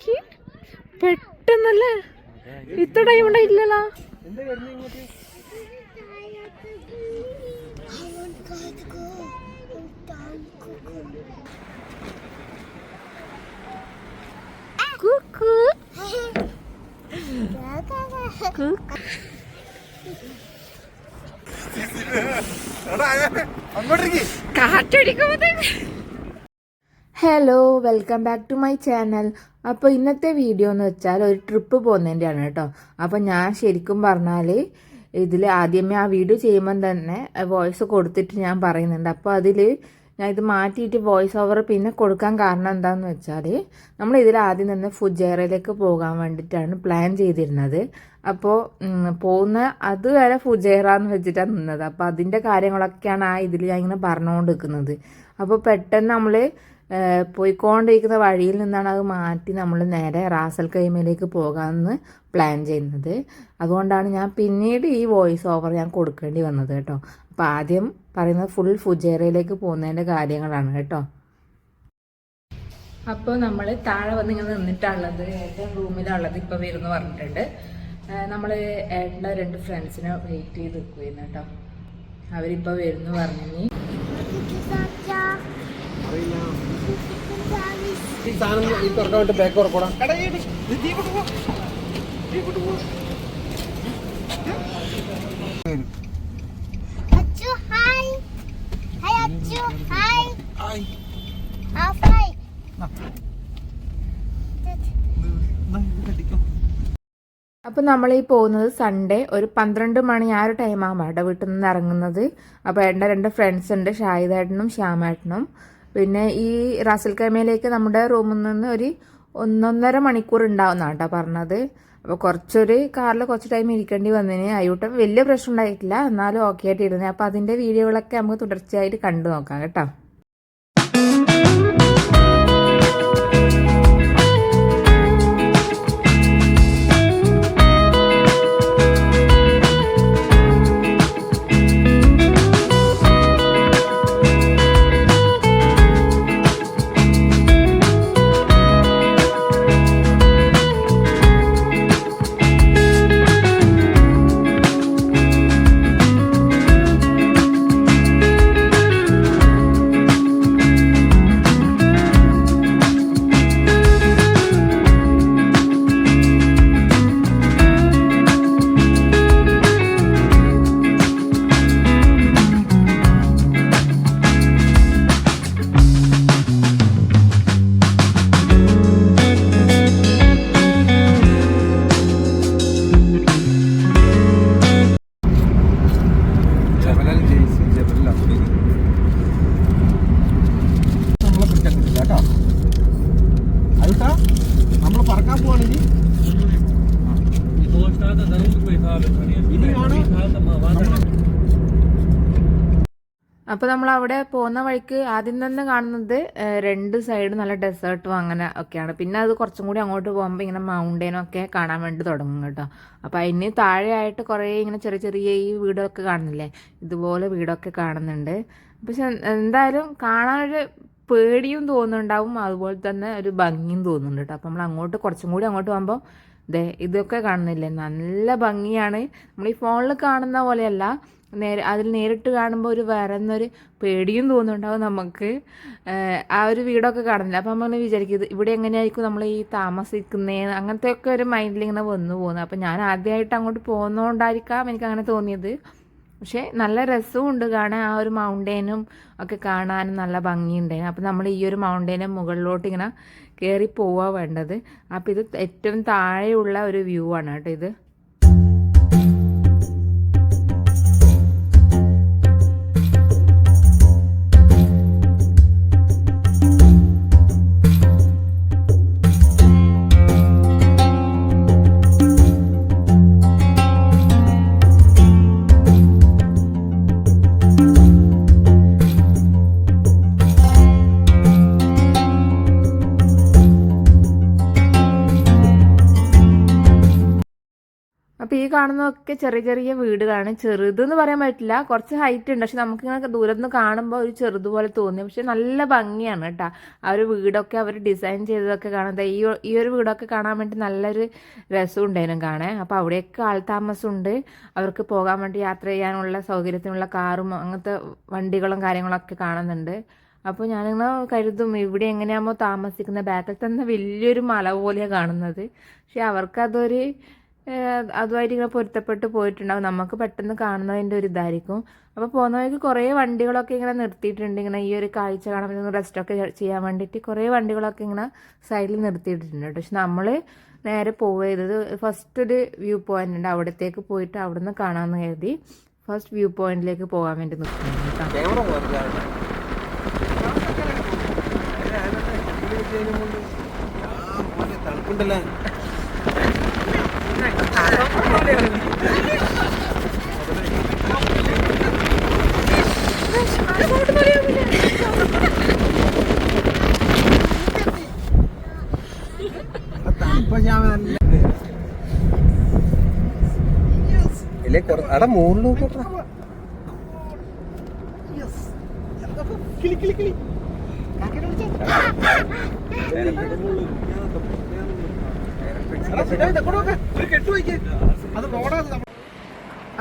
നോക്കി. പെട്ടെന്നല്ലേ? ഇത്ര time ഉണ്ടായില്ലല്ലോ Kukku. Hello welcome back to my channel അപ്പോൾ ഇന്നത്തെ വീഡിയോ എന്ന് വെച്ചാൽ ഒരു ട്രിപ്പ് പോകുന്നതിന്റെയാണ് കേട്ടോ. അപ്പോൾ ഞാൻ ശരിക്കും പറഞ്ഞാൽ ഇതിൽ ആദ്യമേ ആ വീഡിയോ ചെയ്യുമ്പം തന്നെ വോയിസ് കൊടുത്തിട്ട് ഞാൻ പറയുന്നുണ്ട്. അപ്പോൾ അതിൽ ഞാൻ ഇത് മാറ്റിയിട്ട് വോയിസ് ഓവർ പിന്നെ കൊടുക്കാൻ കാരണം എന്താണെന്ന് വെച്ചാൽ നമ്മൾ ഇതിൽ ആദ്യം തന്നെ ഫുജേറയിലേക്ക് പോകാൻ വേണ്ടിയിട്ടാണ് പ്ലാൻ ചെയ്തിരുന്നത്. അപ്പോൾ പോകുന്ന അതുവരെ ഫുജേറ എന്ന് വെച്ചിട്ടാണ് നിന്നത്. അപ്പോൾ അതിന്റെ കാര്യങ്ങളൊക്കെയാണ് ആ ഇതിൽ ഞാൻ ഇങ്ങനെ പറഞ്ഞുകൊണ്ട് നിൽക്കുന്നത് അപ്പോൾ പെട്ടെന്ന് നമ്മൾ പോയിക്കൊണ്ടിരിക്കുന്ന വഴിയിൽ നിന്നാണ് അത് മാറ്റി നമ്മൾ നേരെ റാസൽ കൈമയിലേക്ക് പോകാമെന്ന് പ്ലാൻ ചെയ്യുന്നത്. അതുകൊണ്ടാണ് ഞാൻ പിന്നീട് ഈ വോയിസ് ഓവർ ഞാൻ കൊടുക്കേണ്ടി വന്നത് കേട്ടോ. അപ്പോൾ ആദ്യം പറയുന്നത് ഫുൾ ഫുജേറയിലേക്ക് പോകുന്നതിന്റെ കാര്യങ്ങളാണ് കേട്ടോ. അപ്പോൾ നമ്മൾ താഴെ വന്ന് ഇങ്ങനെ നിന്നിട്ടുള്ളത് ഏട്ടൻ റൂമിലുള്ളത് ഇപ്പോൾ വരുന്നു പറഞ്ഞിട്ടുണ്ട്. നമ്മൾ ഏട്ടന്റെ രണ്ട് ഫ്രണ്ട്സിനെ വെയിറ്റ് ചെയ്ത് നിൽക്കുകയായിരുന്നു കേട്ടോ. അവരിപ്പോൾ വരുന്നു പറഞ്ഞു ഈ സാധനം ഈ തുറക്കാൻ വേണ്ടി ബാക്ക് തുറക്കോടാ. അപ്പോൾ നമ്മൾ ഈ പോകുന്നത് സൺഡേ ഒരു പന്ത്രണ്ട് മണി ആ ഒരു ടൈം ആകുമ്പോൾ അവിടെ വീട്ടിൽ നിന്ന് ഇറങ്ങുന്നത്. അപ്പോൾ എന്റെ രണ്ട് ഫ്രണ്ട്സ് ഉണ്ട് ഷാഹിദേട്ടനും ശ്യാമേട്ടനും. പിന്നെ ഈ റാസൽ കൈമയിലേക്ക് നമ്മുടെ റൂമിൽ നിന്ന് ഒരു ഒന്നൊന്നര മണിക്കൂർ ഉണ്ടാവുന്നതാണ് കേട്ടോ പറഞ്ഞത്. അപ്പോൾ കുറച്ചൊരു കാറിൽ കുറച്ച് ടൈം ഇരിക്കേണ്ടി വന്നതിന് അയ്യൂട്ടം വലിയ പ്രശ്നം ഉണ്ടായിട്ടില്ല. എന്നാലും ഓക്കെ ആയിട്ട് ഇരുന്നത് അപ്പോൾ അതിന്റെ വീഡിയോകളൊക്കെ നമുക്ക് തുടർച്ചയായിട്ട് കണ്ടു നോക്കാം കേട്ടോ. അപ്പോൾ നമ്മൾ അവിടെ പോകുന്ന വഴിക്ക് ആദ്യം തന്നെ കാണുന്നത് രണ്ട് സൈഡ് നല്ല ഡെസേർട്ടും അങ്ങനെ ഒക്കെയാണ്. പിന്നെ അത് കുറച്ചും കൂടി അങ്ങോട്ട് പോകുമ്പോൾ ഇങ്ങനെ മൗണ്ടൈനും ഒക്കെ കാണാൻ വേണ്ടി തുടങ്ങും കേട്ടോ. അപ്പോൾ അതിന് താഴെയായിട്ട് കുറേ ഇങ്ങനെ ചെറിയ ചെറിയ ഈ വീടൊക്കെ കാണുന്നില്ലേ? ഇതുപോലെ വീടൊക്കെ കാണുന്നുണ്ട്. പക്ഷെ എന്തായാലും കാണാനൊരു പേടിയും തോന്നുന്നുണ്ടാവും. അതുപോലെ തന്നെ ഒരു ഭംഗിയും തോന്നുന്നുണ്ട് കേട്ടോ. അപ്പോൾ നമ്മൾ അങ്ങോട്ട് കുറച്ചും കൂടി അങ്ങോട്ട് പോകുമ്പോൾ ദേ ഇതൊക്കെ കാണുന്നില്ലേ? നല്ല ഭംഗിയാണ്. നമ്മൾ ഈ ഫോണിൽ കാണുന്ന പോലെയല്ല. നേരെ അതിൽ നേരിട്ട് കാണുമ്പോൾ ഒരു വരന്നൊരു പേടിയും തോന്നുന്നുണ്ടാവും നമുക്ക്. ആ ഒരു വീടൊക്കെ കാണുന്നില്ല. അപ്പം നമ്മൾ വിചാരിക്കും ഇവിടെ എങ്ങനെയായിരിക്കും നമ്മൾ ഈ താമസിക്കുന്നേ അങ്ങനത്തെ ഒക്കെ ഒരു മൈൻഡിൽ ഇങ്ങനെ വന്നു പോകുന്നത് അപ്പം ഞാൻ ആദ്യമായിട്ട് അങ്ങോട്ട് പോകുന്നതുകൊണ്ടായിരിക്കാം എനിക്ക് അങ്ങനെ തോന്നിയത്. പക്ഷേ നല്ല രസവും ഉണ്ട് കാണാൻ. ആ ഒരു മൗണ്ടൈനും ഒക്കെ കാണാനും നല്ല ഭംഗിയുണ്ടായിരുന്നു. അപ്പം നമ്മൾ ഈ ഒരു മൗണ്ടൈനെ മുകളിലോട്ട് ഇങ്ങനെ കയറി പോവുക വേണ്ടത്. അപ്പം ഇത് ഏറ്റവും താഴെയുള്ള ഒരു വ്യൂ ആണ് കേട്ടോ ഇത്. കാണുന്നതൊക്കെ ചെറിയ ചെറിയ വീടുകളാണ്. ചെറുതെന്ന് പറയാൻ പറ്റില്ല. കുറച്ച് ഹൈറ്റ് ഉണ്ട്. പക്ഷെ നമുക്ക് ഇങ്ങനെ ദൂരത്ത് നിന്ന് കാണുമ്പോൾ ഒരു ചെറുതുപോലെ തോന്നി. പക്ഷെ നല്ല ഭംഗിയാണ് കേട്ടോ. ആ ഒരു വീടൊക്കെ അവർ ഡിസൈൻ ചെയ്തതൊക്കെ കാണാൻ. ഈ ഈ ഒരു വീടൊക്കെ കാണാൻ വേണ്ടി നല്ലൊരു രസം ഉണ്ടായിരുന്നു കാണാൻ അപ്പോൾ അവിടെയൊക്കെ ആൾതാമസമുണ്ട് അവർക്ക് പോകാൻ വേണ്ടി യാത്ര ചെയ്യാനുള്ള സൗകര്യത്തിനുള്ള കാറും അങ്ങനത്തെ വണ്ടികളും കാര്യങ്ങളൊക്കെ കാണുന്നുണ്ട്. അപ്പോൾ ഞാനിങ്ങനെ കരുതും ഇവിടെ എങ്ങനെയാകുമ്പോൾ താമസിക്കുന്ന ബാക്കിൽ തന്നെ വലിയൊരു മല പോലെയാണ് കാണുന്നത്. പക്ഷെ അവർക്കതൊരു അതുമായിട്ട് ഇങ്ങനെ പൊരുത്തപ്പെട്ട് പോയിട്ടുണ്ടാവും. നമുക്ക് പെട്ടെന്ന് കാണുന്നതിന്റെ ഒരു ഇതായിരിക്കും. അപ്പോൾ പോകുന്ന വഴിക്ക് കുറേ വണ്ടികളൊക്കെ ഇങ്ങനെ നിർത്തിയിട്ടുണ്ട്. ഇങ്ങനെ ഈ ഒരു കാഴ്ച കാണാൻ പറ്റുന്ന റെസ്റ്റൊക്കെ ചെയ്യാൻ വേണ്ടിയിട്ട് കുറേ വണ്ടികളൊക്കെ ഇങ്ങനെ സൈഡിൽ നിർത്തിയിട്ടുണ്ട് കേട്ടോ. പക്ഷെ നമ്മൾ നേരെ പോയത് ഫസ്റ്റ് ഒരു വ്യൂ പോയിന്റ് ഉണ്ട്. അവിടത്തേക്ക് പോയിട്ട് അവിടെ നിന്ന് കാണാമെന്ന് കരുതി ഫസ്റ്റ് വ്യൂ പോയിന്റിലേക്ക് പോകാൻ വേണ്ടി നിൽക്കുന്നു തണുപ്പുണ്ടല്ലേ? ഇല്ലേ കുറ കിളി കിളി നോക്കട്ടെ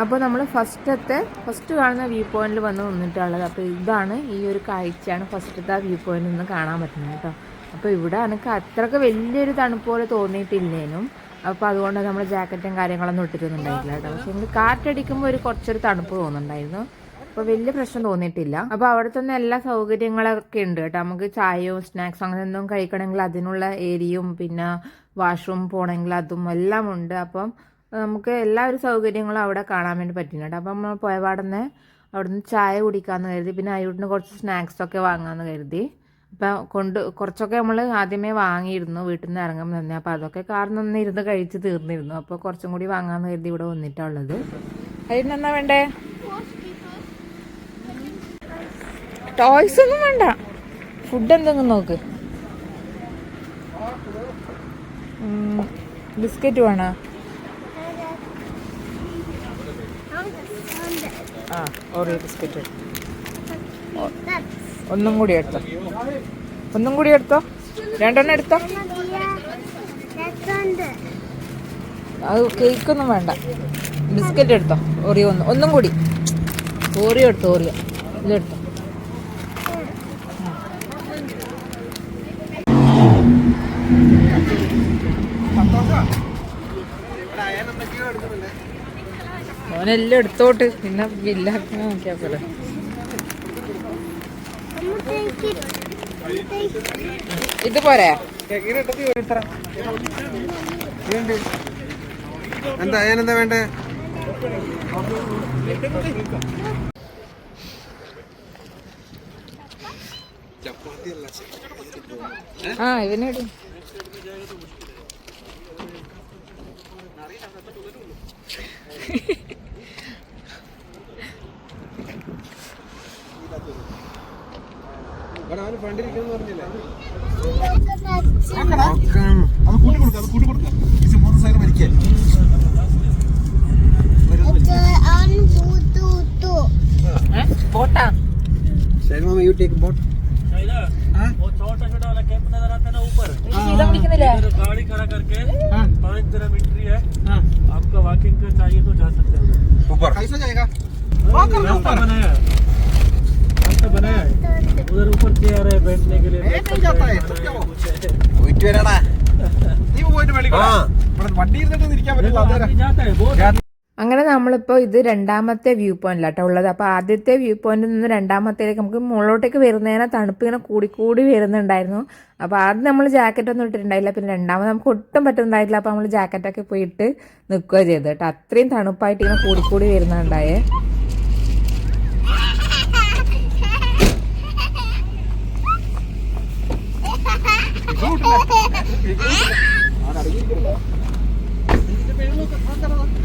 അപ്പോൾ നമ്മൾ ഫസ്റ്റത്തെ ഫസ്റ്റ് കാണുന്ന വ്യൂ പോയിന്റിൽ വന്ന് നിന്നിട്ടുള്ളത്. അപ്പോൾ ഇതാണ് ഈ ഒരു കാഴ്ചയാണ് ഫസ്റ്റത്തെ വ്യൂ പോയിന്റിൽ നിന്ന് കാണാൻ പറ്റുന്നത് കേട്ടോ അപ്പോൾ ഇവിടെ എനിക്ക് അത്രയ്ക്ക് വലിയൊരു തണുപ്പ് പോലെ തോന്നിയിട്ടില്ലേനും. അപ്പോൾ അതുകൊണ്ട് നമ്മൾ ജാക്കറ്റും കാര്യങ്ങളൊന്നും ഇട്ടിട്ടൊന്നുണ്ടായിട്ടില്ല കേട്ടോ പക്ഷേ എനിക്ക് കാറ്റടിക്കുമ്പോൾ ഒരു കുറച്ചൊരു തണുപ്പ് തോന്നുന്നുണ്ടായിരുന്നു. അപ്പോൾ വലിയ പ്രശ്നം തോന്നിയിട്ടില്ല. അപ്പോൾ അവിടെ തന്നെ എല്ലാ സൗകര്യങ്ങളൊക്കെ ഉണ്ട് കേട്ടോ നമുക്ക് ചായയും സ്നാക്സും അങ്ങനെ എന്തും കഴിക്കണമെങ്കിൽ അതിനുള്ള ഏരിയയും പിന്നെ വാഷ്റൂം പോകണമെങ്കിൽ അതും എല്ലാം ഉണ്ട്. അപ്പം നമുക്ക് എല്ലാ ഒരു സൗകര്യങ്ങളും അവിടെ കാണാൻ വേണ്ടി പറ്റുന്നുണ്ട്. അപ്പം നമ്മൾ പോയ പാടന്നെ അവിടുന്ന് ചായ കുടിക്കാമെന്ന് കരുതി. പിന്നെ അയോട്ടിന് കുറച്ച് സ്നാക്സൊക്കെ വാങ്ങാമെന്ന് കരുതി. അപ്പം കൊണ്ട് കുറച്ചൊക്കെ നമ്മൾ ആദ്യമേ വാങ്ങിയിരുന്നു. വീട്ടിൽ നിന്ന് ഇറങ്ങുമ്പോൾ തന്നെ. അപ്പോൾ അതൊക്കെ കാറിൽ നിന്ന് ഇരുന്ന് കഴിച്ച് തീർന്നിരുന്നു. അപ്പോൾ കുറച്ചും കൂടി വാങ്ങാമെന്ന് കരുതി ഇവിടെ വന്നിട്ടുള്ളത് അതിന് എന്നാ വേണ്ടേ? ടോയ്സ് ഒന്നും വേണ്ട. ഫുഡ് എന്തെങ്കിലും നോക്ക്. ബിസ്ക്കറ്റ് വേണോ? ആ ഓറിയോ ബിസ്ക്കറ്റ്. ഒന്നും കൂടി എടുത്തോ. ഒന്നും കൂടി എടുത്തോ? രണ്ടെണ്ണം എടുത്തോ? അത് കേക്കൊന്നും വേണ്ട. ബിസ്ക്കറ്റ് എടുത്തോ? ഓറിയോ ഒന്ന് ഒന്നും കൂടി. ഓറിയോ എടുത്തോ ഓറിയോ. ഇതെടുത്തോ. അവനെല്ലാം എടുത്തോട്ട്. പിന്നെ ബില്ലാക്കാൻ നോക്കിയാ പോലെ ഇത് പോരെ? എന്താ അതിനെന്താ വേണ്ടേ? ആ ഇവനോട് ഇവിടെ അവന് ഫണ്ടിരിക്കുന്നു പറഞ്ഞില്ലേ? ടേക്ക് കൂട്ടി गाड़ी खड़ा करके पांच तरफ एंट्री है आपका वॉकिंग का चाहिए तो जा सकते हैं उधर। ऊपर कैसा जाएगा रास्ता बनाया है रास्ता बनाया है उधर ऊपर चेयर है बैठने के लिए नहीं, नहीं जाता है, तुम क्या हो? പോയിട്ട് വരാടാ നീ പോയിട്ട് മേടിക്കണം ആ. ഇവിടെ വണ്ടി ഇരുന്നിട്ട് ഇരിക്കാൻ പറ്റില്ല അങ്ങനെ നമ്മളിപ്പോൾ ഇത് രണ്ടാമത്തെ വ്യൂ പോയിന്റിലാട്ടോ ഉള്ളത്. അപ്പോൾ ആദ്യത്തെ വ്യൂ പോയിന്റിൽ നിന്ന് രണ്ടാമത്തേക്ക് നമുക്ക് മുകളിലോട്ടേക്ക് വരുന്നതിനെ തണുപ്പ് ഇങ്ങനെ കൂടി കൂടി വരുന്നുണ്ടായിരുന്നു. അപ്പോൾ ആദ്യം നമ്മൾ ജാക്കറ്റ് ഒന്നും ഇട്ടിട്ടുണ്ടായില്ല. പിന്നെ രണ്ടാമത് നമുക്ക് ഒട്ടും പറ്റുന്നുണ്ടായില്ല അപ്പോൾ നമ്മൾ ജാക്കറ്റൊക്കെ പോയിട്ട് നിൽക്കുക ചെയ്തു കേട്ടോ. അത്രയും തണുപ്പായിട്ട് ഇങ്ങനെ കൂടി കൂടി വരുന്നുണ്ടായേ.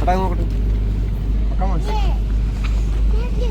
കട നോക്കട്ടെ അയ്യട്ടാ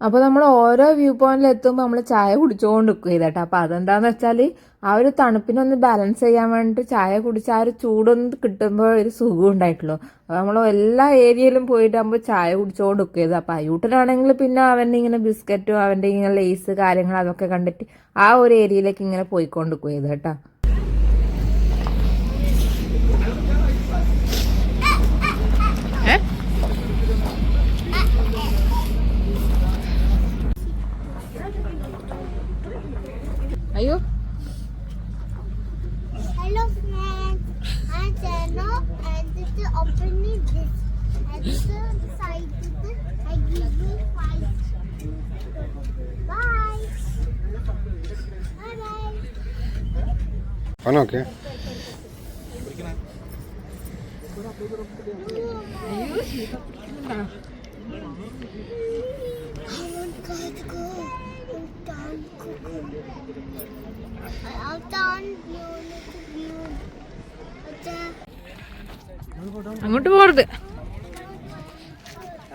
അപ്പോൾ നമ്മൾ ഓരോ വ്യൂ പോയിന്റിൽ എത്തുമ്പോൾ നമ്മൾ ചായ കുടിച്ചുകൊണ്ട് നിൽക്കുക ചെയ്തേട്ടോ അപ്പോൾ അതെന്താന്ന് വെച്ചാൽ ആ ഒരു തണുപ്പിനൊന്ന് ബാലൻസ് ചെയ്യാൻ വേണ്ടിയിട്ട് ചായ കുടിച്ച് ആ ഒരു ചൂടൊന്ന് കിട്ടുമ്പോൾ ഒരു സുഖം ഉണ്ടായിട്ടുള്ളൂ. അപ്പോൾ നമ്മൾ എല്ലാ ഏരിയയിലും പോയിട്ടാകുമ്പോൾ ചായ കുടിച്ചുകൊണ്ട് നിൽക്കുക ചെയ്തു അപ്പോൾ അയ്യൂട്ടനാണെങ്കിൽ പിന്നെ അവന്റെ ഇങ്ങനെ ബിസ്ക്കറ്റും അവന്റെ ഇങ്ങനെ ലേസ് കാര്യങ്ങൾ അതൊക്കെ കണ്ടിട്ട് ആ ഒരു ഏരിയയിലേക്ക് ഇങ്ങനെ പോയിക്കൊണ്ട് നിൽക്കുക ചെയ്ത്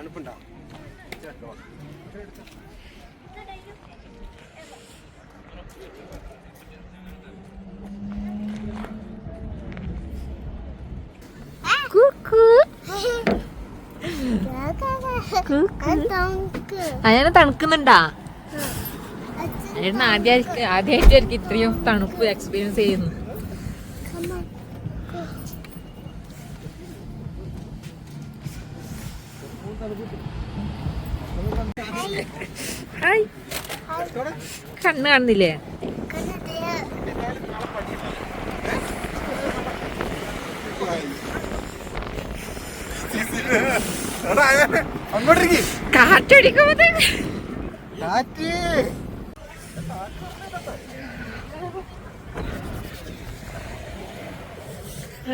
തണുപ്പുണ്ടോ കുക്കു I'm down, good. അയാൾ തണുക്കുന്നുണ്ടാ അയാൾ ആദ്യമായിട്ട് ആദ്യമായിട്ടായിരിക്കും ഇത്രയും തണുപ്പ് എക്സ്പീരിയൻസ് ചെയ്യുന്നു കണ്ണ് കാണുന്നില്ലേ? കാറ്റടിക്കുമ്പോ കാറ്റ്.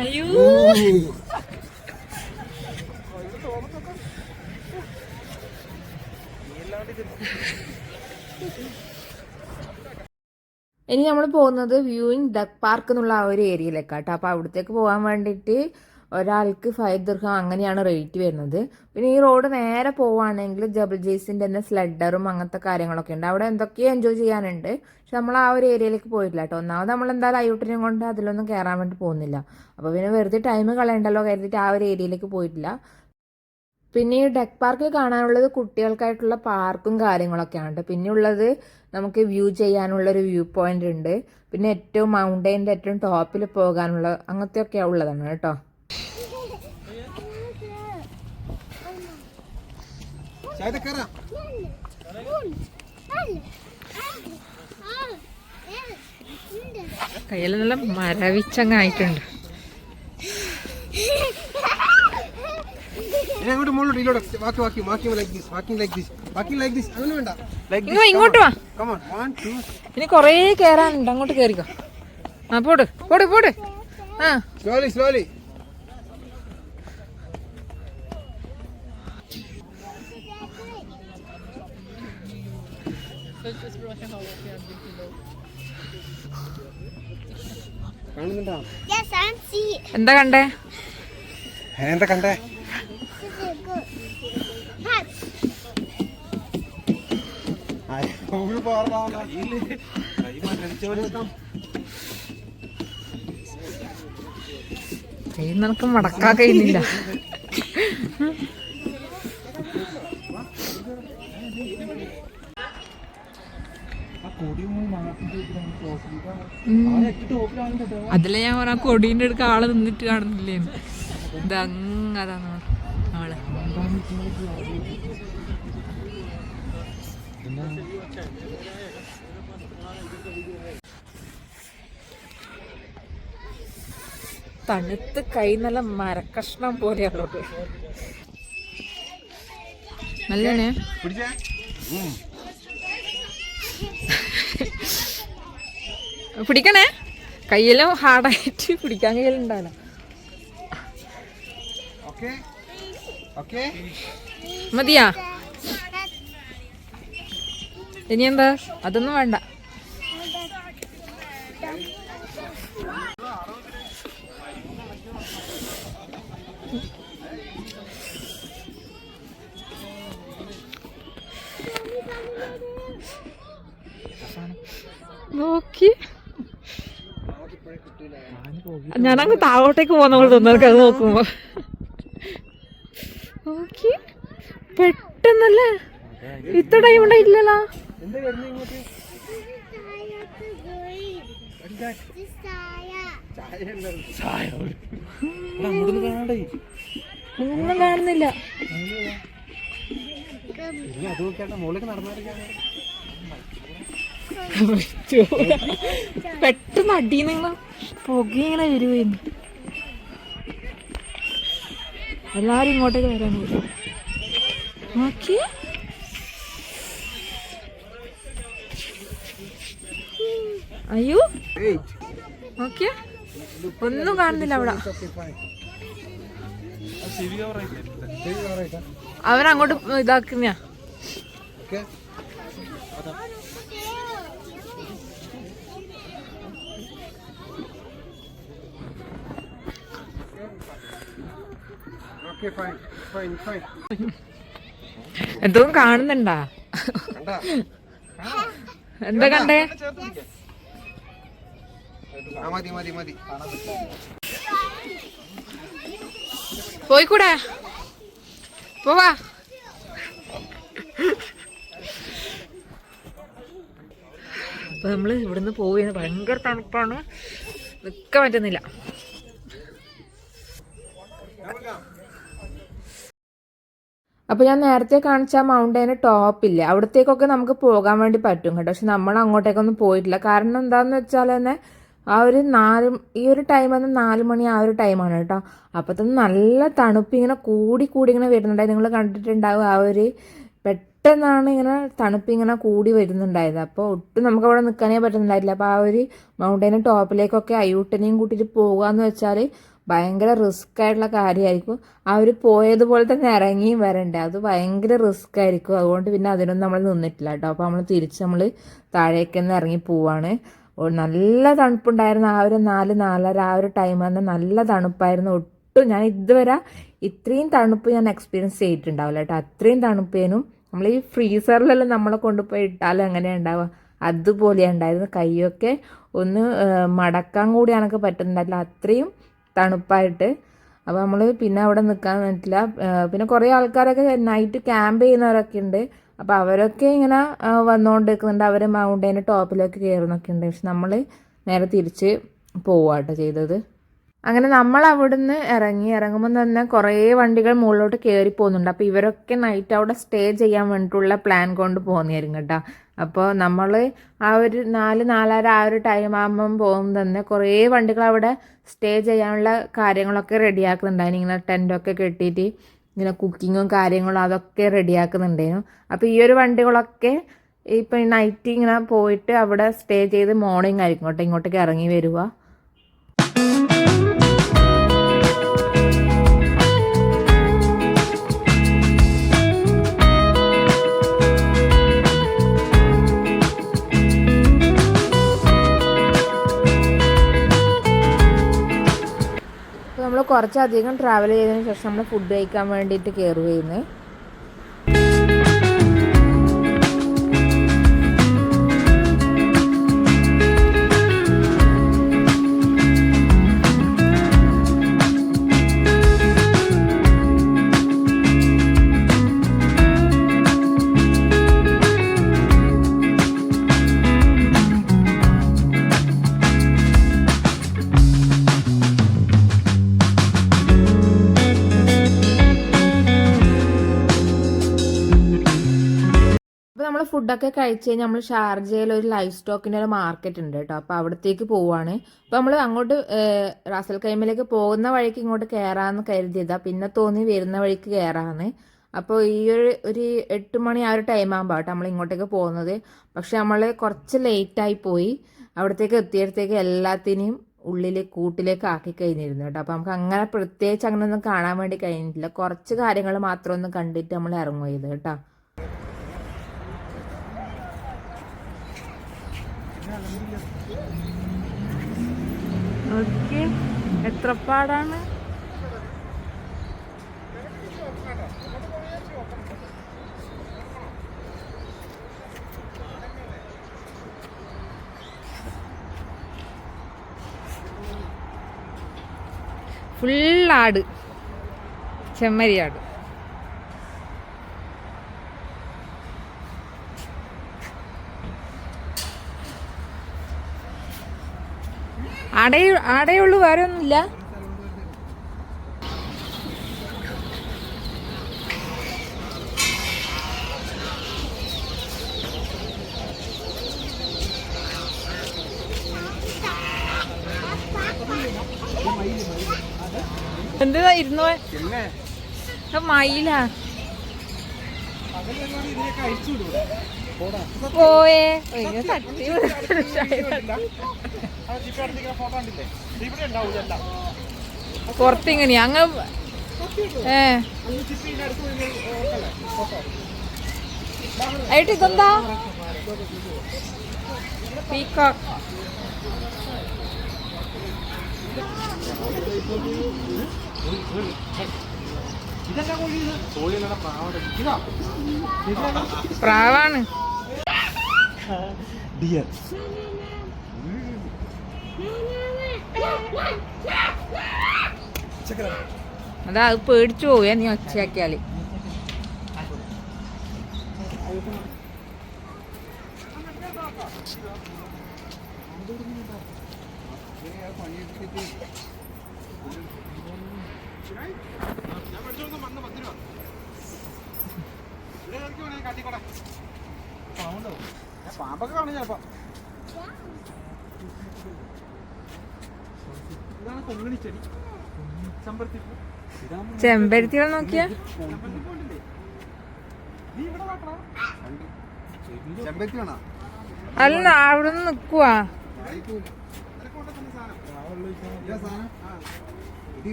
അയ്യോ. ഇനി നമ്മൾ പോകുന്നത് വ്യൂയിങ് ഡക്ക് പാർക്ക് എന്നുള്ള ആ ഒരു ഏരിയയിലേക്കാട്ടോ അപ്പോൾ അവിടത്തേക്ക് പോകാൻ വേണ്ടിയിട്ട് ഒരാൾക്ക് ഫൈവ് ദീർഘം അങ്ങനെയാണ് റേറ്റ് വരുന്നത്. പിന്നെ ഈ റോഡ് നേരെ പോവുകയാണെങ്കിൽ ജബിൾ ജെയ്സിന്റെ തന്നെ സ്ലഡറും അങ്ങനത്തെ കാര്യങ്ങളൊക്കെ ഉണ്ട്. അവിടെ എന്തൊക്കെയോ എൻജോയ് ചെയ്യാനുണ്ട്. പക്ഷെ നമ്മൾ ആ ഒരു ഏരിയയിലേക്ക് പോയിട്ടില്ല കേട്ടോ. ഒന്നാമത് നമ്മൾ എന്തായാലും അയ്യൂട്ടിനെ കൊണ്ട് അതിലൊന്നും കയറാൻ വേണ്ടി പോകുന്നില്ല. അപ്പോൾ പിന്നെ വെറുതെ ടൈം കളയണ്ടല്ലോ കരുതിയിട്ട് ആ ഒരു ഏരിയയിലേക്ക് പോയിട്ടില്ല. പിന്നെ ഈ ഡെക്ക് പാർക്കിൽ കാണാനുള്ളത് കുട്ടികൾക്കായിട്ടുള്ള പാർക്കും കാര്യങ്ങളൊക്കെയാണ് കേട്ടോ പിന്നെ ഉള്ളത് നമുക്ക് വ്യൂ ചെയ്യാനുള്ള ഒരു വ്യൂ പോയിന്റ് ഉണ്ട്. പിന്നെ ഏറ്റവും മൗണ്ടൈന്റെ ഏറ്റവും ടോപ്പിൽ പോകാനുള്ള അങ്ങനത്തെ ഒക്കെ ഉള്ളതാണ് കേട്ടോ. കയ്യിലെല്ലാം കയറാ കയ്യിൽ നല്ല മരവിച്ചങ്ങായിട്ടുണ്ട് ഇനി അങ്ങോട്ട് മുകളിലോട്ട് ഇതിലോട്ട് വാക്കി വാക്കി walking like this walking like this walking like this അങ്ങനെ വേണ്ട. ഇങ്ങോ ഇങ്ങോട്ട് വാ. കമോൺ വൺ ടു ഇനി കുറേ കയറാനുണ്ട് അങ്ങോട്ട് കയറിക്കോ ആ പോട് പോട് പോട്. ആ. Slowly slowly. എന്താ കണ്ടേ? എന്താ കണ്ടേ? മടക്കാ. കൈ നിനക്ക് മടക്കാൻ കഴിയുന്നില്ല അതിലെ ഞാൻ പറഞ്ഞ കൊടീന്റെ അടുക്ക ആൾ നിന്നിട്ട് കാണുന്നില്ലേ ഇതങ്ങതാണ് തണുത്ത് കൈ നല്ല മരക്കഷ്ണം പോലെയുള്ളത് നല്ലണേ പിടിച്ചേ. പിടിക്കണേ? കയ്യിലും ഹാർഡായിട്ട് പിടിക്കാൻ കയ്യിലുണ്ടാവില്ല Okay? മതിയാ. ഇനി എന്താ? അതൊന്നും വേണ്ട. നോക്കി. ഞാനങ്ങ് താഴോട്ടേക്ക് പോകുന്ന പോലെ തോന്നുന്നു. അത് നോക്കുമ്പോ. നോക്കി പെട്ടെന്നല്ലേ? ഇത്ര ടൈം കാണാണ്ടേ ഒന്നും കാണുന്നില്ല. പെട്ടെന്ന് അടിയിൽ നിന്ന് പുക ഇങ്ങനെ വരുമായിരുന്നു എല്ലാരും ഇങ്ങോട്ടേക്ക് വരാൻ പോകും നോക്കിയേ. അയ്യോ. നോക്കിയേ. ഒന്നും കാണുന്നില്ല അവിടെ. അവരങ്ങോട്ട് ഇതാക്കുന്ന എന്തോ കാണുന്നുണ്ടാ? എന്താ കണ്ടേ? മതി മതി. പോയിക്കൂടെ? പോവാ. അപ്പൊ നമ്മൾ ഇവിടുന്ന് പോവുകയാണ്. ഭയങ്കര തണുപ്പാണ്. നിക്കാൻ പറ്റുന്നില്ല. അപ്പോൾ ഞാൻ നേരത്തെ കാണിച്ച ആ മൗണ്ടൈന് ടോപ്പില്ലേ അവിടത്തേക്കൊക്കെ നമുക്ക് പോകാൻ വേണ്ടി പറ്റും കേട്ടോ. പക്ഷെ നമ്മൾ അങ്ങോട്ടേക്കൊന്നും പോയിട്ടില്ല. കാരണം എന്താന്ന് വെച്ചാൽ തന്നെ ആ ഒരു നാല് ഈ ഒരു ടൈം വന്ന് നാല് മണി ആ ഒരു ടൈമാണ് കേട്ടോ. അപ്പോഴത്തേന് നല്ല തണുപ്പ് ഇങ്ങനെ കൂടി കൂടി ഇങ്ങനെ വരുന്നുണ്ടായി. നിങ്ങൾ കണ്ടിട്ടുണ്ടാവും ആ ഒരു പെട്ടെന്നാണ് ഇങ്ങനെ തണുപ്പ് ഇങ്ങനെ കൂടി വരുന്നുണ്ടായത്. അപ്പോൾ ഒട്ടും നമുക്ക് അവിടെ നിൽക്കാനേ പറ്റുന്നുണ്ടായില്ല അപ്പോൾ ആ ഒരു മൗണ്ടൈന് ടോപ്പിലേക്കൊക്കെ അയ്യൂട്ടനെയും കൂട്ടിയിട്ട് പോകുകയെന്ന് വെച്ചാൽ ഭയങ്കര റിസ്ക് ആയിട്ടുള്ള കാര്യമായിരിക്കും അവർ പോയതുപോലെ തന്നെ ഇറങ്ങിയും വരണ്ടേ. അത് ഭയങ്കര റിസ്ക് ആയിരിക്കും. അതുകൊണ്ട് പിന്നെ അതിനൊന്നും നമ്മൾ നിന്നിട്ടില്ല കേട്ടോ അപ്പോൾ നമ്മൾ തിരിച്ച് നമ്മൾ താഴേക്ക് തന്നെ ഇറങ്ങി പോവാണ്. നല്ല തണുപ്പുണ്ടായിരുന്നു. ആ ഒരു നാല് നാലര ആ ഒരു ടൈം തന്നെ നല്ല തണുപ്പായിരുന്നു. ഒട്ടും ഞാൻ ഇതുവരെ ഇത്രയും തണുപ്പ് ഞാൻ എക്സ്പീരിയൻസ് ചെയ്തിട്ടുണ്ടാവില്ല കേട്ടോ അത്രയും തണുപ്പേനും നമ്മൾ ഈ ഫ്രീസറിലെല്ലാം നമ്മളെ കൊണ്ടുപോയി ഇട്ടാലും എങ്ങനെയാണ് ഉണ്ടാവുക അതുപോലെയാണ് ഉണ്ടായിരുന്നു കൈയൊക്കെ ഒന്ന് മടക്കാൻ കൂടി എനിക്ക് പറ്റുന്നുണ്ടല്ല അത്രയും തണുപ്പായിട്ട്. അപ്പോൾ നമ്മൾ പിന്നെ അവിടെ നിൽക്കാൻ പറ്റില്ല പിന്നെ കുറേ ആൾക്കാരൊക്കെ നൈറ്റ് ക്യാമ്പ് ചെയ്യുന്നവരൊക്കെ ഉണ്ട്. അപ്പോൾ അവരൊക്കെ ഇങ്ങനെ വന്നുകൊണ്ടിരിക്കുന്നുണ്ട് അവർ മൗണ്ടൈന്റെ ടോപ്പിലേക്ക് കയറുന്നൊക്കെ ഉണ്ട്. പക്ഷെ നമ്മൾ നേരെ തിരിച്ച് പോവാട്ടോ ചെയ്തത്. അങ്ങനെ നമ്മൾ അവിടുന്ന് ഇറങ്ങി. ഇറങ്ങുമ്പോൾ തന്നെ കുറേ വണ്ടികൾ മുകളിലോട്ട് കയറി പോകുന്നുണ്ട്. അപ്പോൾ ഇവരൊക്കെ നൈറ്റ് അവിടെ സ്റ്റേ ചെയ്യാൻ വേണ്ടിയിട്ടുള്ള പ്ലാൻ കൊണ്ട് പോകുന്നതായിരുന്നു കേട്ടോ. അപ്പോൾ നമ്മൾ ആ ഒരു നാല് നാലര ആ ഒരു ടൈം ആകുമ്പം പോകുമ്പോൾ തന്നെ കുറേ വണ്ടികൾ അവിടെ സ്റ്റേ ചെയ്യാനുള്ള കാര്യങ്ങളൊക്കെ റെഡിയാക്കുന്നുണ്ടായിരുന്നു ഇങ്ങനെ ടെന്റൊക്കെ കെട്ടിയിട്ട് ഇങ്ങനെ കുക്കിങ്ങും കാര്യങ്ങളും അതൊക്കെ റെഡിയാക്കുന്നുണ്ടായിരുന്നു അപ്പോൾ ഈ ഒരു വണ്ടികളൊക്കെ ഇപ്പം നൈറ്റ് ഇങ്ങനെ പോയിട്ട് അവിടെ സ്റ്റേ ചെയ്ത് മോർണിംഗ് ആയിരിക്കും കേട്ടോ. ഇങ്ങോട്ടേക്ക് ഇറങ്ങി വരുക കുറച്ചധികം ട്രാവൽ ചെയ്തതിന് ശേഷം നമ്മൾ ഫുഡ് കഴിക്കാൻ വേണ്ടിയിട്ട് കയറുകയായിരുന്നു ഫുഡൊക്കെ കഴിച്ച് നമ്മൾ ഷാർജയിൽ ഒരു ലൈഫ് സ്റ്റോക്കിന്റെ ഒരു മാർക്കറ്റ് ഉണ്ട് കേട്ടോ. അപ്പോൾ അവിടത്തേക്ക് പോവുകയാണ് അപ്പോൾ നമ്മൾ അങ്ങോട്ട് റാസൽ കൈമിലേക്ക് പോകുന്ന വഴിക്ക് ഇങ്ങോട്ട് കയറാമെന്ന് കരുതിയതാണ് പിന്നെ തോന്നി വരുന്ന വഴിക്ക് കയറാമെന്ന് അപ്പോൾ ഈ ഒരു ഒരു എട്ട് മണി ആ ഒരു ടൈം ആകുമ്പോൾ കേട്ടോ നമ്മൾ ഇങ്ങോട്ടേക്ക് പോകുന്നത്. പക്ഷെ നമ്മൾ കുറച്ച് ലേറ്റായി പോയി. അവിടത്തേക്ക് എത്തിയടത്തേക്ക് എല്ലാത്തിനെയും ഉള്ളിൽ കൂട്ടിലേക്ക് ആക്കി കഴിഞ്ഞിരുന്നു കേട്ടോ. അപ്പോൾ നമുക്ക് അങ്ങനെ പ്രത്യേകിച്ച് അങ്ങനെ ഒന്നും കാണാൻ വേണ്ടി കഴിഞ്ഞിട്ടില്ല. കുറച്ച് കാര്യങ്ങൾ മാത്രം ഒന്ന് കണ്ടിട്ട് നമ്മൾ ഇറങ്ങുക ചെയ്ത് കേട്ടോ. നോക്കിയേ എത്ര പാടാണ്? ഫുൾ ആട്. ചെമ്മരിയാട്. ആടേ ആടേയുള്ളൂ വേറെ ഒന്നുമില്ല എന്താ ഇരുന്നു മയിലാ. പോയേ. തട്ടി. പുറത്തിങ്ങനെ അങ്ങ് ഏ. ആയിട്ട് പ്രാവാണ്. ഡിയർ അതാ അത് പേടിച്ചു പോവുക നീ ഒച്ചയാക്കിയാൽ. പാമ്പൊക്കെ കാണും ചിലപ്പോ. നീ ഇവിടെ നോക്കടാ. ചെമ്പരത്തി നോക്കിയ അല്ല അവിടെ നിന്ന് നിക്കുവാ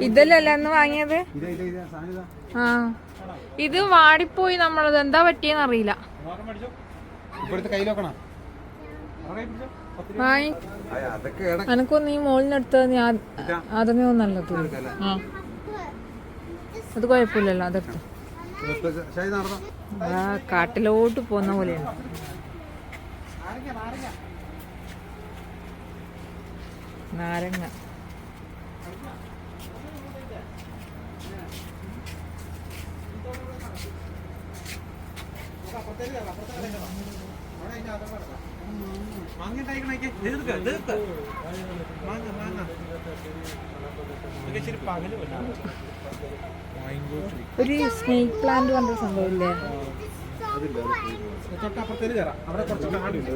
ഇതല്ലേ ഇതല്ലല്ലോ അന്ന് വാങ്ങിയത്? ആ. ഇത് വാടിപ്പോയി നമ്മളത്. എന്താ പറ്റിയെന്ന് അറിയില്ല. ഇപ്പോഴത്തെ കയ്യിൽ വെക്കണം അനക്കൊന്ന് ഈ മോളിനെടുത്തത് നീ അതന്നെ ആ. അത് കുഴപ്പമില്ലല്ലോ അതെടുത്ത്. കാട്ടിലോട്ട് പോകുന്ന പോലെയാണ് നാരങ്ങ. അപ്പുറത്തേക്ക് അപ്പുറത്തേക്ക് അവിടെ അതിന്റെ മാങ്ങ മാങ്ങ ഒരു സ്നേക് പ്ലാന്റ് പറഞ്ഞ സംഭവമില്ലേ? തൊട്ടപ്പുറത്തേക്ക് കയറാം അവിടെ കുറച്ച് കാടുണ്ട്.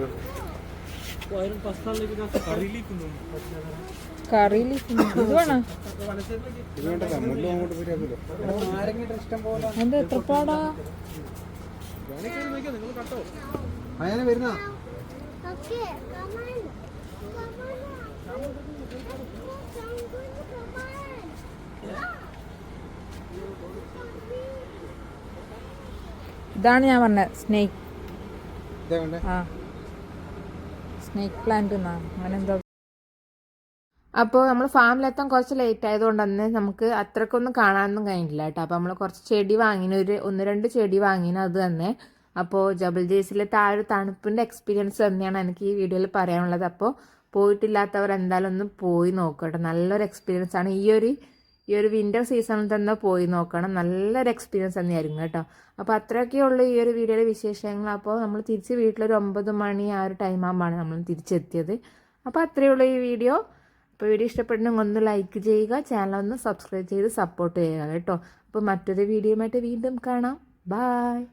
എന്താ എത്ര പാടാ? വരുന്ന? ഇതാണ് ഞാൻ പറഞ്ഞത് സ്നേക്ക് ആ. സ്നേക്ക് പ്ലാന്റ് അങ്ങനെ എന്തോ. അപ്പോൾ നമ്മൾ ഫാമിലെത്താൻ കുറച്ച് ലേറ്റ് ആയതുകൊണ്ട് തന്നെ നമുക്ക് അത്രക്കൊന്നും കാണാനൊന്നും കഴിഞ്ഞില്ല കേട്ടോ. അപ്പോൾ നമ്മൾ കുറച്ച് ചെടി വാങ്ങിന് ഒരു ഒന്ന് രണ്ട് ചെടി വാങ്ങിന് അത് തന്നെ. അപ്പോൾ ജബൽ ജേസിലെ ഒരു തണുപ്പിന്റെ എക്സ്പീരിയൻസ് തന്നെയാണ് എനിക്ക് ഈ വീഡിയോയിൽ പറയാനുള്ളത്. അപ്പോൾ പോയിട്ടില്ലാത്തവർ എന്തായാലും ഒന്ന് പോയി നോക്കട്ടെ. നല്ലൊരു എക്സ്പീരിയൻസ് ആണ്. ഈ ഒരു ഈ ഒരു വിന്റർ സീസണിൽ തന്നെ പോയി നോക്കണം. നല്ലൊരു എക്സ്പീരിയൻസ് തന്നെയായിരുന്നു കേട്ടോ. അപ്പോൾ അത്രയൊക്കെ ഉള്ളൂ ഈ ഒരു വീഡിയോയുടെ വിശേഷങ്ങൾ. അപ്പോൾ നമ്മൾ തിരിച്ച് വീട്ടിലൊരു ഒമ്പത് മണി ആ ഒരു ടൈം ആകുമ്പോഴാണ് നമ്മൾ തിരിച്ചെത്തിയത്. അപ്പോൾ അത്രയേ ഉള്ളൂ ഈ വീഡിയോ. അപ്പോൾ വീഡിയോ ഇഷ്ടപ്പെടണമെങ്കിൽ ഒന്ന് ലൈക്ക് ചെയ്യുക. ചാനൽ ഒന്ന് സബ്സ്ക്രൈബ് ചെയ്ത് സപ്പോർട്ട് ചെയ്യുക കേട്ടോ. അപ്പോൾ മറ്റൊരു വീഡിയോയുമായിട്ട് വീണ്ടും കാണാം. ബായ്